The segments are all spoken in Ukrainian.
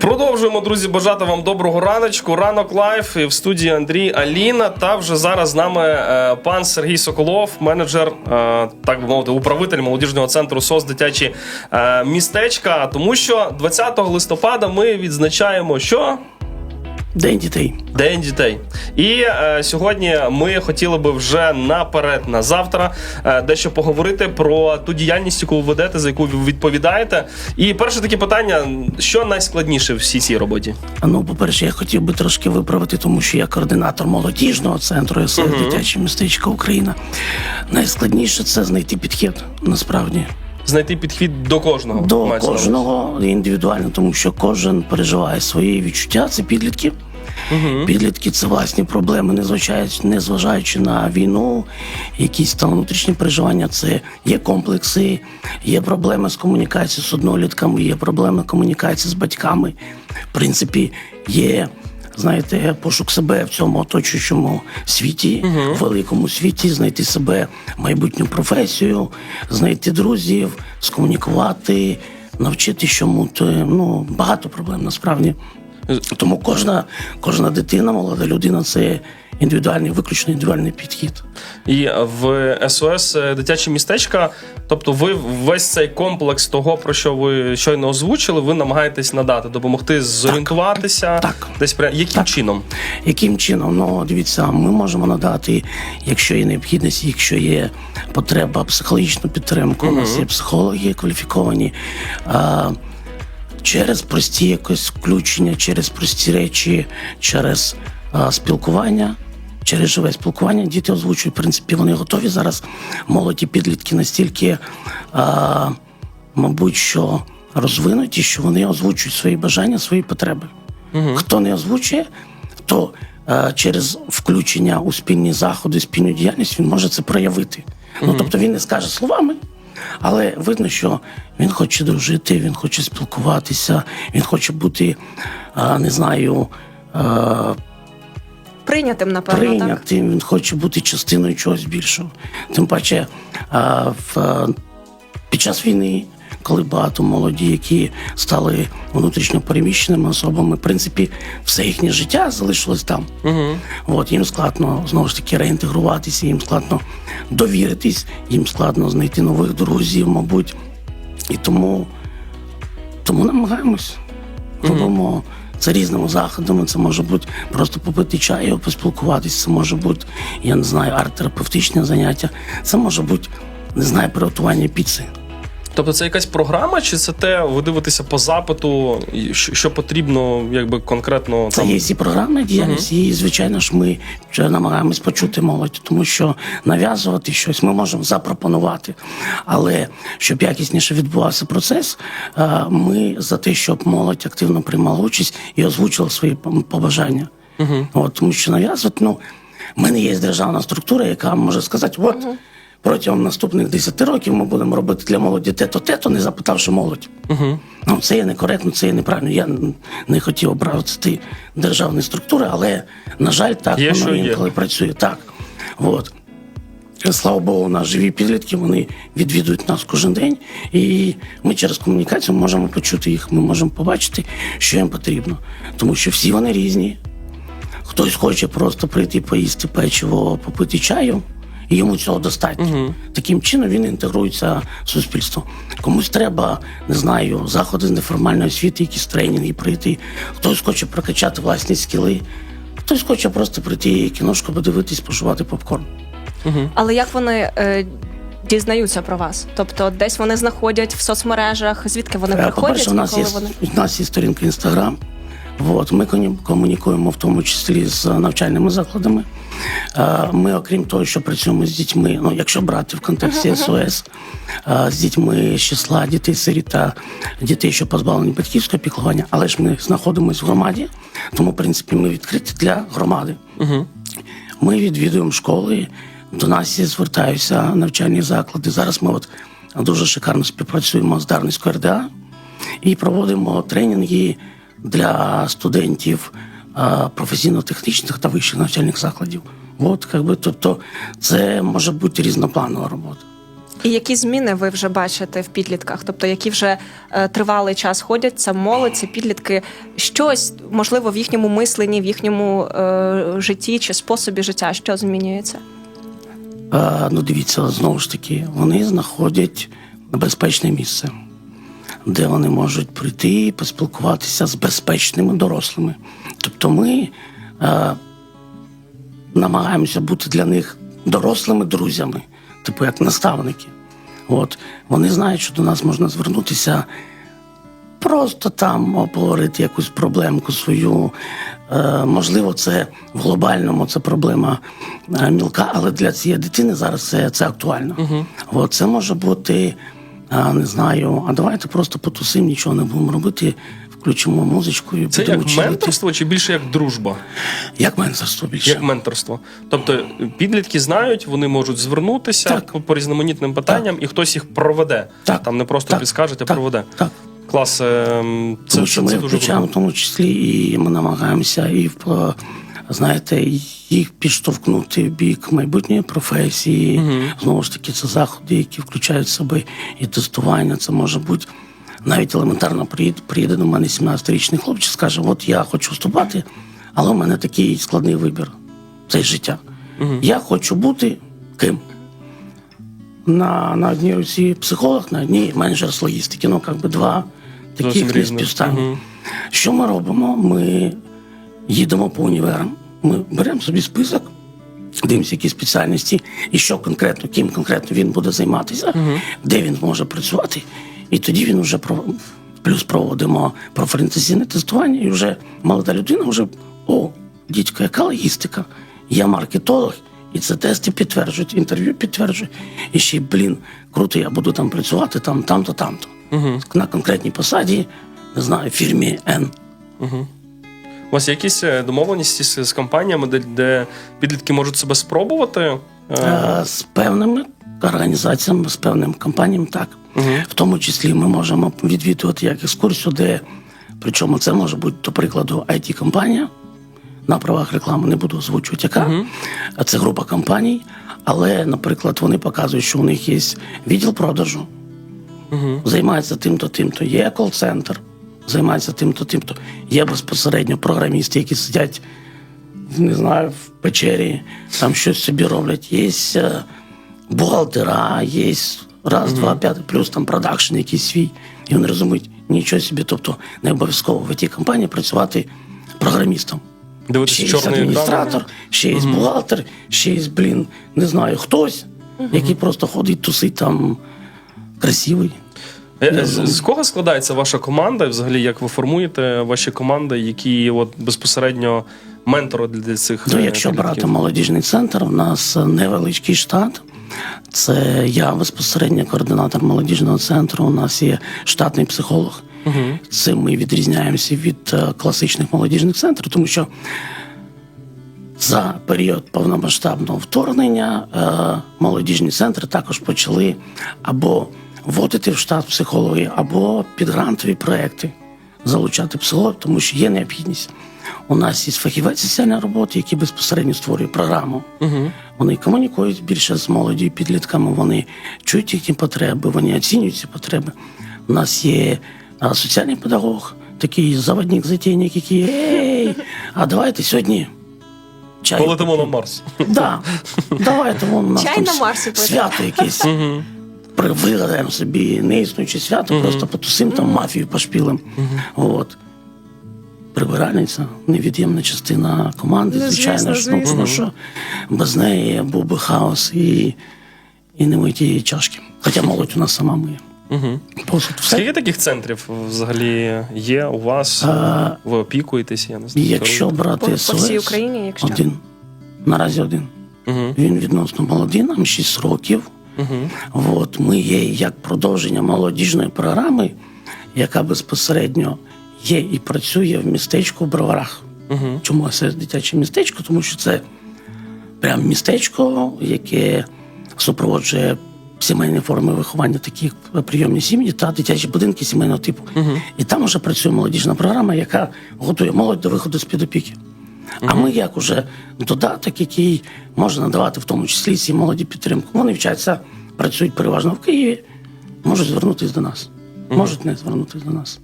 Продовжуємо, друзі, бажати вам доброго раночку. Ранок лайф в студії Андрій Аліна. Та вже зараз з нами е, пан Сергій Соколов, менеджер, е, так би мовити, управитель молодіжного центру СОС дитячі е, містечка. Тому що 20 листопада ми відзначаємо, що День дітей. День дітей. І е, сьогодні ми хотіли би вже наперед на завтра е, дещо поговорити про ту діяльність, яку ви ведете, за яку ви відповідаєте. І перше таке питання: що найскладніше в всій цій роботі? А Ну, по-перше, я хотів би трошки виправити, тому що я координатор молодіжного центру СС дитяче містечко Україна. Найскладніше це знайти підхід насправді Знайти підхід до кожного до мається на увазі. кожного індивідуально, тому що кожен переживає свої відчуття. Це підлітки. Підлітки це власні проблеми, незважаючи, незважаючи на війну, якісь там внутрішні переживання. Це є комплекси, є проблеми з комунікацією з однолітками, є проблеми комунікації з батьками. В принципі, є. Знаєте, пошук себе в цьому оточуючому світі, великому світі, знайти себе майбутню професію, знайти друзів, скомунікувати, навчити чому то ну багато проблем насправді. Тому кожна, кожна дитина, молода людина це індивідуальний, виключно індивідуальний підхід. І в СОС дитячі містечка, тобто ви весь цей комплекс того, про що ви щойно озвучили, ви намагаєтесь надати, допомогти зорієнтуватися, Так. десь пря- яким Так. чином? Яким чином? Ну, дивіться, ми можемо надати, якщо є необхідність, якщо є потреба, психологічну підтримку. У нас є психологи кваліфіковані. А, через прості якось включення, через прості речі, через а, спілкування. Через живе спілкування діти озвучують, в принципі, вони готові зараз. Молоді підлітки настільки, а, мабуть, що розвинуті, що вони озвучують свої бажання, свої потреби. Хто не озвучує, то е, через включення у спільні заходи, спільну діяльність він може це проявити. Ну тобто він не скаже словами, але видно, що він хоче дружити, він хоче спілкуватися, він хоче бути, не знаю, Прийнятим, напевно, так? він хоче бути частиною чогось більшого. Тим паче а, в, під час війни, коли багато молоді, які стали внутрішньо переміщеними особами, в принципі, все їхнє життя залишилось там. Угу. От їм складно знову ж таки реінтегруватися, їм складно довіритись, їм складно знайти нових друзів, мабуть. І тому, тому намагаємось. Робимо це різними заходами. Це може бути просто попити чаю, поспілкуватися, це може бути, я не знаю, арт-терапевтичне заняття, це може бути, не знаю, приготування піци. Тобто це якась програма, чи це те, ви дивитеся по запиту, що, потрібно, якби конкретно Це є і програмна діяльність, і звичайно ж ми вже намагаємось почути молодь, тому що нав'язувати щось ми можемо запропонувати. Але щоб якісніше відбувався процес, ми за те, щоб молодь активно приймала участь і озвучила свої побажання. От, тому що нав'язувати, ну, в мене є державна структура, яка може сказати, от. Протягом наступних 10 років ми будемо робити для молоді те-то, те-то, не запитавши молодь. Ну, це є некоректно, це є неправильно. Я не хотів образити державні структури, але, на жаль, так Є, воно є. інколи працює. Так. От. Слава Богу, у нас живі підлітки, вони відвідують нас кожен день, і ми через комунікацію можемо почути їх, ми можемо побачити, що їм потрібно. Тому що всі вони різні. Хтось хоче просто прийти поїсти печиво, попити чаю, і йому цього достатньо. Таким чином він інтегрується в суспільство. Комусь треба, не знаю, заходи з неформальної освіти, якісь тренінги прийти. Хтось хоче прокачати власні скіли, хтось хоче просто прийти кіношку подивитись, пожувати попкорн. Але як вони е, дізнаються про вас? Тобто, десь вони знаходять в соцмережах, звідки вони Е, приходять, По-перше, у нас коли є, вони у нас є сторінка Інстаграм. От, ми комунікуємо в тому числі з навчальними закладами. Ми, окрім того, що працюємо з дітьми, ну якщо брати в контексті СОС, з дітьми з числа дітей сиріт та дітей, що позбавлені батьківського піклування, але ж ми знаходимося в громаді, тому в принципі ми відкриті для громади. Ми відвідуємо школи, до нас звертаються навчальні заклади. Зараз ми от дуже шикарно співпрацюємо з Дарницькою РДА і проводимо тренінги для студентів професійно-технічних та вищих навчальних закладів. От, как би, тобто, це може бути різнопланова робота. І які зміни ви вже бачите в підлітках? Тобто, які вже е, тривалий час ходять, це молодь, це підлітки, щось можливо в їхньому мисленні, в їхньому е, житті чи способі життя, що змінюється? А, ну, дивіться, знову ж таки, вони знаходять безпечне місце, де вони можуть прийти і поспілкуватися з безпечними дорослими. Тобто ми а, намагаємося бути для них дорослими друзями, типу як наставники. От. Вони знають, що до нас можна звернутися просто там обговорити якусь проблемку свою. Е, можливо, це в глобальному це проблема е, мілка, але для цієї дитини зараз це, це актуально. Угу. От, це може бути, е, не знаю, а давайте просто потусимо, нічого не будемо робити, включимо музичку і Це будемо як чилити. менторство чи більше як дружба? Як менторство більше. Як менторство. Тобто підлітки знають, вони можуть звернутися Так. по, різноманітним питанням, і хтось їх проведе. Так. Там не просто Так. підскаже, а Так. проведе. Так. Клас. ем, Це, Тому це, що це, ми дуже включаємо в тому числі, і ми намагаємося і в- знаєте, їх підштовхнути в бік майбутньої професії. Знову ж таки, це заходи, які включають в себе і тестування. Це може бути навіть елементарно приїде, приїде до мене 17-річний хлопчик, скаже: От я хочу вступати, але у мене такий складний вибір. Це життя. Я хочу бути ким? На, на одній руці психолог, на одній менеджер з логістики. Ну, як би два таких неспівставні. Мгм. Що ми робимо? Ми їдемо по універам, ми беремо собі список, дивимося, які спеціальності, і що конкретно, ким конкретно він буде займатися, де він може працювати. І тоді він вже про плюс проводимо профорієнтаційне тестування, і вже молода людина вже о, дідько, яка логістика? Я маркетолог, і це тести підтверджують, інтерв'ю підтверджують. І ще блін, круто, я буду там працювати, там, там-то, там-то. На конкретній посаді, не знаю, фірмі N. У вас є якісь е, домовленості з, з компаніями, де, де підлітки можуть себе спробувати? Е, Е, З певними організаціями, з певними компаніями, так. В тому числі ми можемо відвідувати як екскурсію, де причому це може бути, до прикладу, it компанія на правах реклами, не буду озвучувати, яка. А Це група компаній, але, наприклад, вони показують, що у них є відділ продажу, займається тим-то, тим-то, є кол-центр, займається тим-то, тим-то. Є безпосередньо програмісти, які сидять не знаю, в печері, там щось собі роблять. Є е, бухгалтера, є раз, два, п'ятий, плюс там продакшн якийсь свій. І вони розуміють, нічого собі, тобто не обов'язково в тій компанії працювати програмістом. дивитися Ще є адміністратор, ще є бухгалтер, ще є, блін, не знаю, хтось, який просто ходить, тусить там красивий. Е, З, з кого складається ваша команда? І взагалі, як ви формуєте ваші команди, які от безпосередньо ментори для, цих Ну, е, якщо підлітків? брати молодіжний центр, у нас невеличкий штат. Це я безпосередньо координатор молодіжного центру. У нас є штатний психолог. Цим ми відрізняємося від е, класичних молодіжних центрів, тому що за період повномасштабного вторгнення молодіжні центри також почали або вводити в штат психологи, або під грантові проекти залучати психологів, тому що є необхідність. У нас є фахівець соціальної роботи, який безпосередньо створює програму. Угу. Вони комунікують більше з молоді і підлітками, вони чують їхні потреби, вони оцінюють ці потреби. У нас є а, соціальний педагог, такий заводник затейник, який ей, а давайте сьогодні. Чай Полетимо на Марс. Да. Давайте вон у Чай там на Марсі свято якесь. Вигадаємо собі неіснуюче свято, просто потусим там мафію пошпілим. От. Прибиральниця, невід'ємна частина команди, Ну, звичайно ж, ну, тому що без неї був би хаос і, і не миті чашки. Хоча молодь у нас сама миє. Угу. Посуд, все. Скільки таких центрів взагалі є у вас? А, Ви опікуєтесь, я не знаю. Якщо брати По, по всій Україні, якщо один. Наразі один. Угу. Він відносно молодий, нам 6 років. Угу. От ми є як продовження молодіжної програми, яка безпосередньо є і працює в містечку в Броварах. Угу. Чому це дитяче містечко? Тому що це прям містечко, яке супроводжує сімейні форми виховання, такі як прийомні сім'ї та дитячі будинки сімейного типу. І там вже працює молодіжна програма, яка готує молодь до виходу з під опіки. А ми як уже додаток, який може надавати в тому числі цій молоді підтримку. Вони вчаться працюють переважно в Києві, можуть звернутися до нас. Можуть не звернутися до нас.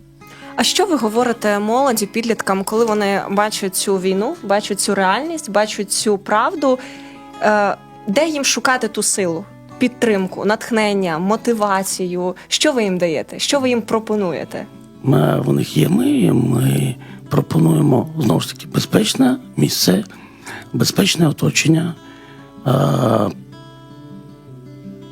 А що ви говорите молоді, підліткам, коли вони бачать цю війну, бачать цю реальність, бачать цю правду? Е, Де їм шукати ту силу, підтримку, натхнення, мотивацію? Що ви їм даєте? Що ви їм пропонуєте? Ми, в них є ми, ми пропонуємо знову ж таки безпечне місце, безпечне оточення, е,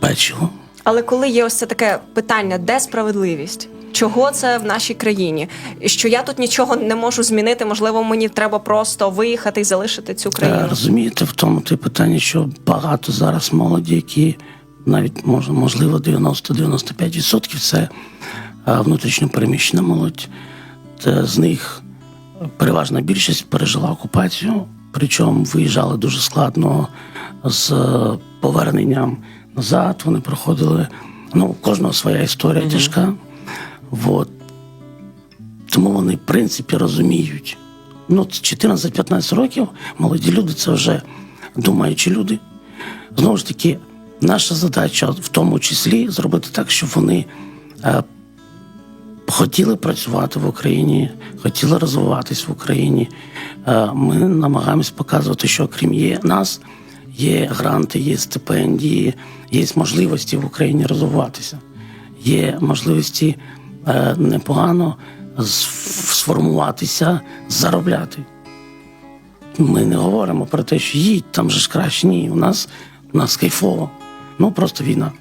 печиво. Але коли є ось це таке питання, де справедливість? Чого це в нашій країні? Що я тут нічого не можу змінити? Можливо, мені треба просто виїхати і залишити цю Е, країну. Розумієте, в тому те питання, що багато зараз молоді, які навіть можливо 90-95% це е, внутрішньо переміщена молодь. Та з них переважна більшість пережила окупацію, причому виїжджали дуже складно з е, поверненням назад. Вони проходили. Ну, у кожного своя історія тяжка. Вот. Тому вони, в принципі, розуміють. Ну, 14-15 років молоді люди це вже думаючі люди. Знову ж таки, наша задача в тому числі зробити так, щоб вони е, хотіли працювати в Україні, хотіли розвиватись в Україні. Е, ми намагаємось показувати, що крім є нас, є гранти, є стипендії, є можливості в Україні розвиватися. Є можливості е, непогано сформуватися, заробляти. Ми не говоримо про те, що їдь, там же ж краще. Ні, у нас, у нас кайфово. Ну просто війна.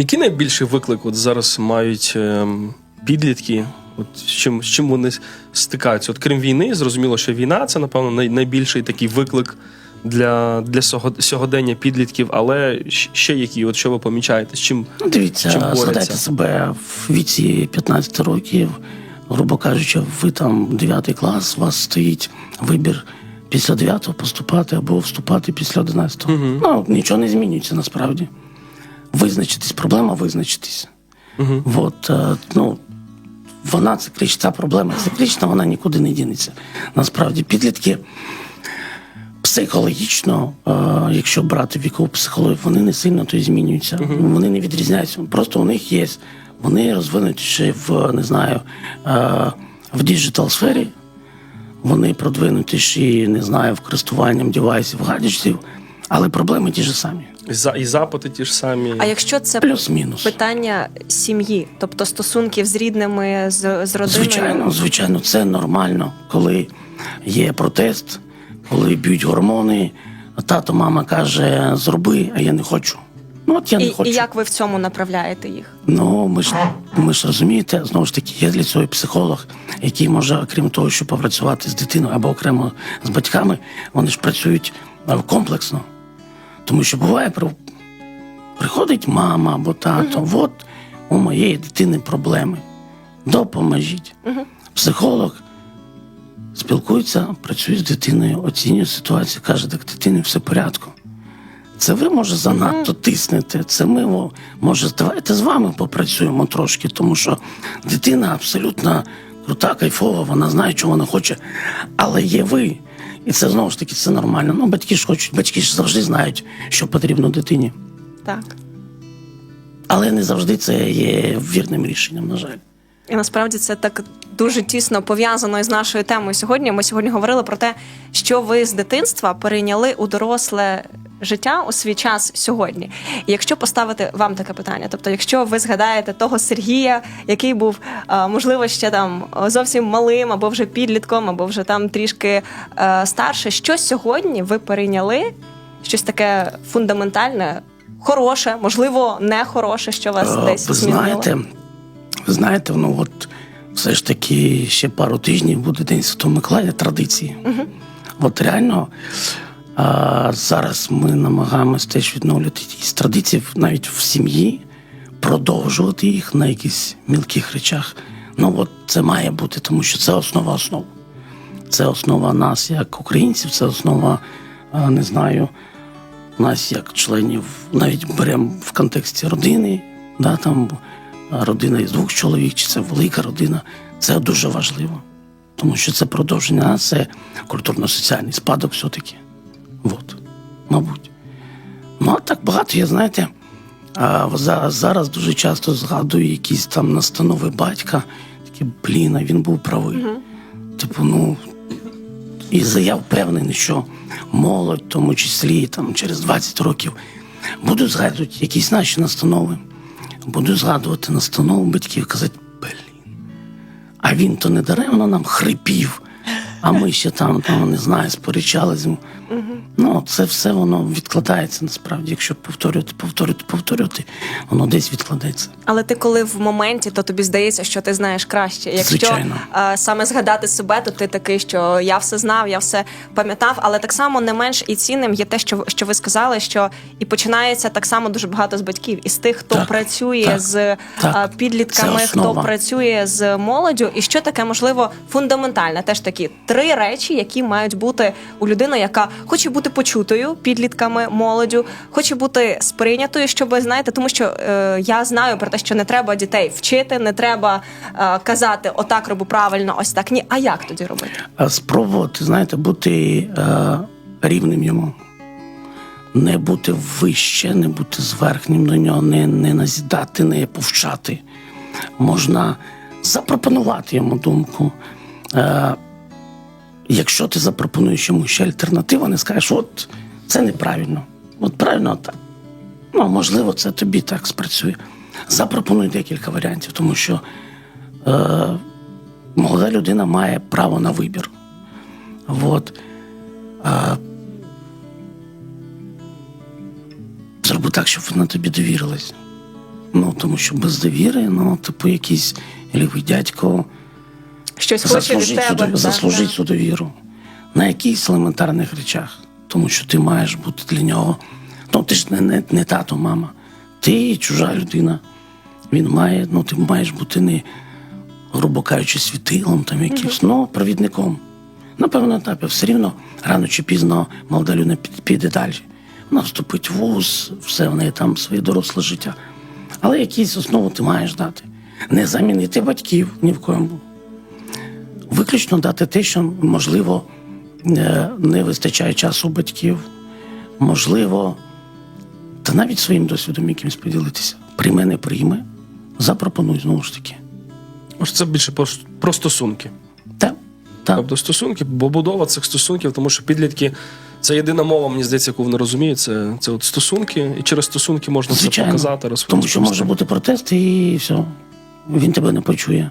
Який найбільший виклик от зараз мають ем, підлітки? От з чим, з чим вони стикаються? От крім війни, зрозуміло, що війна це, напевно, най, найбільший такий виклик для, для сього- сьогодення підлітків, але ще які, от що ви помічаєте? З чим Ну, дивіться, Чим згадайте себе в віці 15 років, грубо кажучи, ви там 9 клас, у вас стоїть вибір після 9 поступати або вступати після 11. Ну, нічого не змінюється насправді. Визначитись, проблема визначитись. От, е, ну, вона циклічна, ця проблема циклічна, вона нікуди не дінеться. Насправді, підлітки психологічно, е, якщо брати вікову психологію, вони не сильно то й змінюються. Вони не відрізняються. Просто у них є. Вони розвинуті ще в не знаю е, в діджитал сфері. Вони продвинутіші, не знаю, в користуванням девайсів, гаджетів, але проблеми ті ж самі. і, за, і запити ті ж самі? А якщо це Плюс-мінус. питання сім'ї, тобто стосунків з рідними, з, з родиною? Звичайно, звичайно, це нормально, коли є протест, коли б'ють гормони, тато, мама каже, зроби, а я не хочу. Ну, от я не хочу. і як ви в цьому направляєте їх? Ну, ми ж ми ж розумієте, знову ж таки, є для цього психолог, який може, окрім того, щоб попрацювати з дитиною або окремо з батьками, вони ж працюють комплексно. Тому що буває, при- приходить мама або тато, от у моєї дитини проблеми. Допоможіть. Психолог спілкується, працює з дитиною, оцінює ситуацію, каже, так дитини все в порядку. Це ви, може, занадто тиснете. Це ми, може, давайте з вами попрацюємо трошки, тому що дитина абсолютно крута, кайфова, вона знає, чого вона хоче. Але є ви. І це знову ж таки це нормально. Ну, батьки ж хочуть, батьки ж завжди знають, що потрібно дитині. Так. Але не завжди це є вірним рішенням, на жаль. І насправді це так дуже тісно пов'язано із нашою темою сьогодні. Ми сьогодні говорили про те, що ви з дитинства перейняли у доросле життя у свій час сьогодні. І якщо поставити вам таке питання, тобто, якщо ви згадаєте того Сергія, який був е, можливо ще там зовсім малим, або вже підлітком, або вже там трішки е, старше, що сьогодні ви перейняли? Щось таке фундаментальне, хороше, можливо, не хороше, що вас Е, десь змінило? знаєте, знаєте, ну от все ж таки ще пару тижнів буде День Святого Миколая традиції. Угу. От реально а, зараз ми намагаємось теж відновлювати якісь традиції навіть в сім'ї, продовжувати їх на якихось мілких речах. Ну от це має бути, тому що це основа основ. Це основа нас як українців, це основа, а, не знаю, нас як членів, навіть беремо в контексті родини, да, там родина із двох чоловік, чи це велика родина, це дуже важливо. Тому що це продовження, нас, це культурно-соціальний спадок все-таки. От, мабуть. Ну, а так багато, я знаєте, зараз дуже часто згадую якісь там настанови батька. Такі, блін, а він був правий. Типу, ну. І я впевнений, що молодь, в тому числі там, через 20 років, буду згадувати якісь наші настанови. Буду згадувати настанову батьків, казати, блін. А він то не даремно нам хрипів, а ми ще там, там не знаю, Ну, це все воно відкладається насправді. Якщо повторювати, повторювати, повторювати, воно десь відкладеться. Але ти коли в моменті, то тобі здається, що ти знаєш краще. Якщо Звичайно. е, саме згадати себе, то ти такий, що я все знав, я все пам'ятав. Але так само не менш і цінним є те, що, що ви сказали, що і починається так само дуже багато з батьків, із тих, хто Так, працює так, з так. підлітками, хто працює з молоддю, і що таке можливо фундаментальне. Теж такі три речі, які мають бути у людини, яка хоче бути почутою підлітками, молоддю, хоче бути сприйнятою, щоб знаєте, тому що е, я знаю про те, що не треба дітей вчити, не треба е, казати отак роблю правильно, ось так. Ні, а як тоді робити? Спробувати, знаєте, бути е, рівним йому. Не бути вище, не бути зверхнім до нього, не, не назідати, не повчати. Можна запропонувати йому думку. Е, якщо ти запропонуєш йому ще альтернативу, не скажеш, от це неправильно. От правильно так. Ну, можливо, це тобі так спрацює. Запропонуй декілька варіантів, тому що е, молода людина має право на вибір. От. А, зроби так, щоб вона тобі довірилась. Ну, тому що без довіри, ну, типу, якийсь лівий дядько Щось хоче від тебе. так, заслужить цю довіру на якихось елементарних речах. Тому що ти маєш бути для нього. Ну, ти ж не, не, не тато, мама. Ти чужа людина. Він має, ну, ти маєш бути не, грубо кажучи, світилом там якимсь, ну, провідником. На певному етапі все рівно рано чи пізно молода людина піде далі. Вона вступить в вуз, все в неї там своє доросле життя. Але якісь основу ти маєш дати. Не замінити батьків ні в коєму. Виключно дати те, що, можливо, е, не вистачає часу батьків, можливо, та навіть своїм досвідом якимось поділитися. Прийме, не прийме, запропонуй знову ж таки. Ось це більше про, про стосунки. Так, так. Тобто стосунки, побудова цих стосунків, тому що підлітки це єдина мова, мені здається, яку вони розуміють. Це, це от стосунки, і через стосунки можна це Звичайно. показати, Тому що може бути протест і все. Він тебе не почує.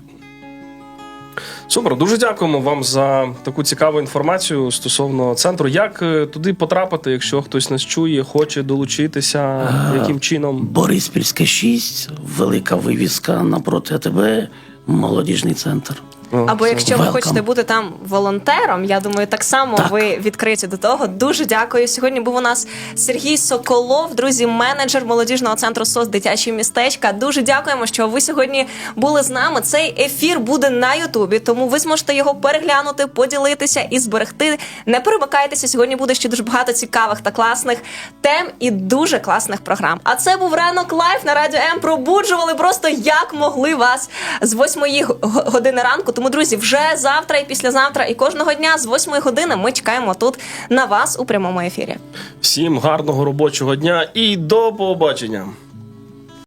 Супер, дуже дякуємо вам за таку цікаву інформацію стосовно центру. Як е, туди потрапити, якщо хтось нас чує, хоче долучитися, яким чином? Бориспільська 6, велика вивіска напроти АТБ, молодіжний центр. Або якщо ви Welcome. хочете бути там волонтером, я думаю, так само Так. ви відкриті до того. Дуже дякую. Сьогодні був у нас Сергій Соколов, друзі, менеджер молодіжного центру СОС дитячі містечка. Дуже дякуємо, що ви сьогодні були з нами. Цей ефір буде на Ютубі, тому ви зможете його переглянути, поділитися і зберегти. Не перемикайтеся. Сьогодні буде ще дуже багато цікавих та класних тем і дуже класних програм. А це був ранок лайф на радіо М. Пробуджували просто як могли вас з 8 години ранку. Тому, друзі, вже завтра і післязавтра, і кожного дня з 8 години ми чекаємо тут на вас у прямому ефірі. Всім гарного робочого дня і до побачення.